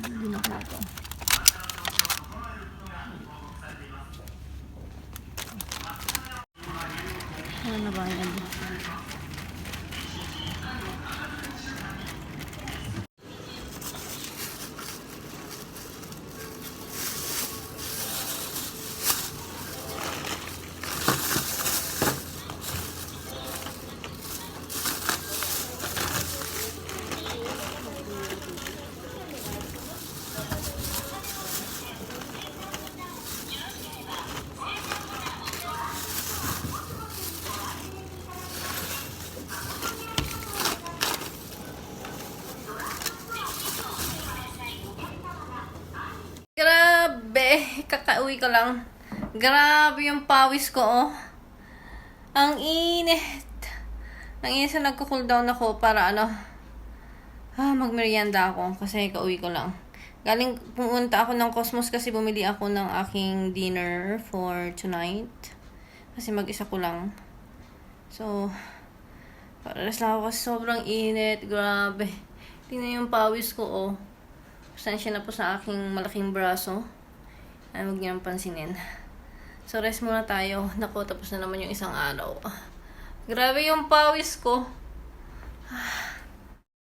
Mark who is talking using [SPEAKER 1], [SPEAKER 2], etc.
[SPEAKER 1] Bibinog natin. Ano na ba yan? Kakauwi ko lang. Grabe yung pawis ko, oh. Ang init. Ang init sa nagko-cool down ako para ano, ah, magmerienda ako kasi kauwi ko lang. Galing pumunta ako ng Cosmos kasi bumili ako ng aking dinner for tonight. Kasi mag-isa ko lang. So, Paras lang ako kasi sobrang init. Grabe. Tingnan yung pawis ko, oh. Pasensya na po sa aking malaking braso. Ay, huwag niyo pansinin. So, rest muna tayo. Naku, tapos na naman yung isang araw. Grabe yung pawis ko. Ah.